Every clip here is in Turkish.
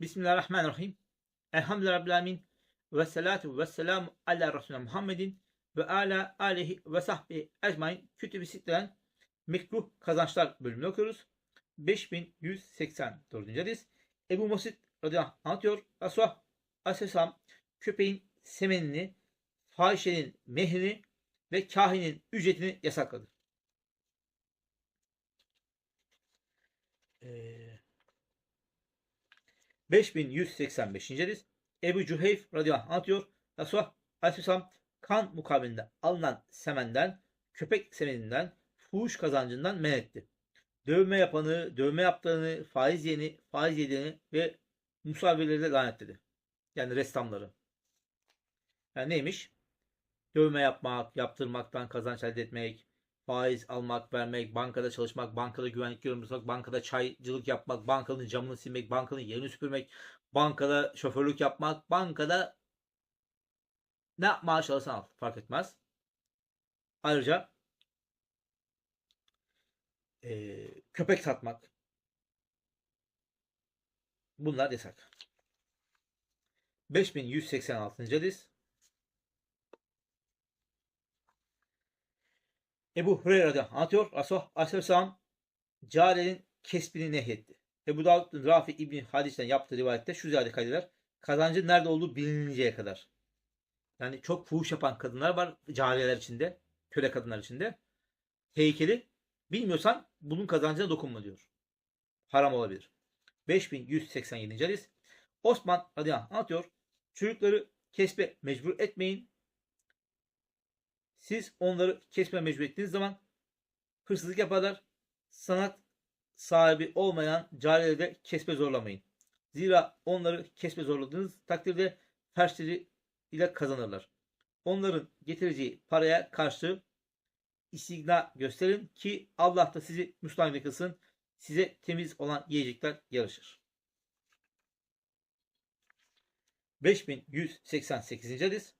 Bismillahirrahmanirrahim. Elhamdülillahi Rabbil Alemin. Ve salatu ve selamu ala Resulüne Muhammedin ve ala alihi ve sahbihi ecmain kütüb-i mekruh kazançlar bölümünü okuyoruz. 5184. hadis. Ebu Musit radıyallahu anh anlatıyor. Resulullah aleyhisselam köpeğin semenini, fahişenin mehrini ve kahinin ücretini yasakladı. Ee, 5185. hadis. Ebu Cüheyf radıyallahu anh anlatıyor. Resulullah aleyhisselam kan mukabilinde alınan semenden, köpek semeninden, fuhuş kazancından men etti. Dövme yapanı, dövme yaptığını, faiz yeni, faiz yediğini ve musavvirleri de lanetledi. Yani ressamları. Yani neymiş? Dövme yapmak, yaptırmaktan kazanç elde etmek, faiz almak, vermek, bankada çalışmak, bankada güvenlik görevlisi bankada çaycılık yapmak, bankanın camını silmek, bankanın yerini süpürmek, bankada şoförlük yapmak, bankada ne maaş alırsan al fark etmez. Ayrıca eee, köpek satmak. Bunlar yasak. 5186. hadis. Ebu Hureyre radıyallahu anh anlatıyor. Resulullah aleyhisselam cariyenin kesbini nehyetti. Ebu Davud'un Rafi İbni Hadis'ten yaptığı rivayette şu ziyade kaydeder. Kazancın nerede olduğu bilininceye kadar. Yani çok fuhuş yapan kadınlar var cariyeler içinde. Köle kadınlar içinde. Heykeli bilmiyorsan bunun kazancına dokunma diyor. Haram olabilir. 5187. hadis. Osman radıyallahu anlatıyor. Çocukları kesbe mecbur etmeyin. Siz onları kesme mecbur ettiğiniz zaman hırsızlık yaparlar. Sanat sahibi olmayan cariyeleri de kesme zorlamayın. Zira onları kesme zorladığınız takdirde ferçleri ile kazanırlar. Onların getireceği paraya karşı istigna gösterin ki Allah da sizi Müslüman kılsın. Size temiz olan yiyecekler yarışır. 5188. hadis.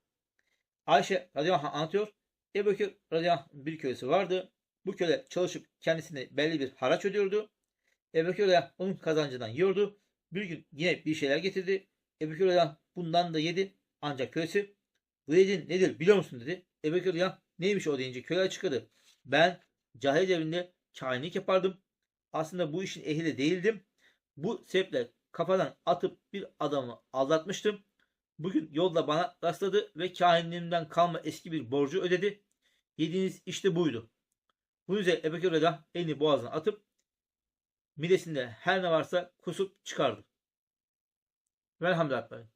Ayşe radıyallahu anh anlatıyor. Ebu Bekir radıyallahu bir kölesi vardı. Bu köle çalışıp kendisine belli bir haraç ödüyordu. Ebu Bekir radıyallahu onun kazancından yiyordu. Bir gün yine bir şeyler getirdi. Ebu Bekir radıyallahu bundan da yedi. Ancak kölesi bu yediğin nedir biliyor musun dedi. Ebu Bekir radıyallahu neymiş o deyince köle açıkladı. Ben cahil devrinde kainlik yapardım. Aslında bu işin ehli de değildim. Bu sebeple kafadan atıp bir adamı aldatmıştım. Bugün yolda bana rastladı ve kahinliğimden kalma eski bir borcu ödedi. Yediğiniz işte buydu. Bu üzerine Ebu Reda elini boğazına atıp midesinde her ne varsa kusup çıkardı. Velhamdülillah.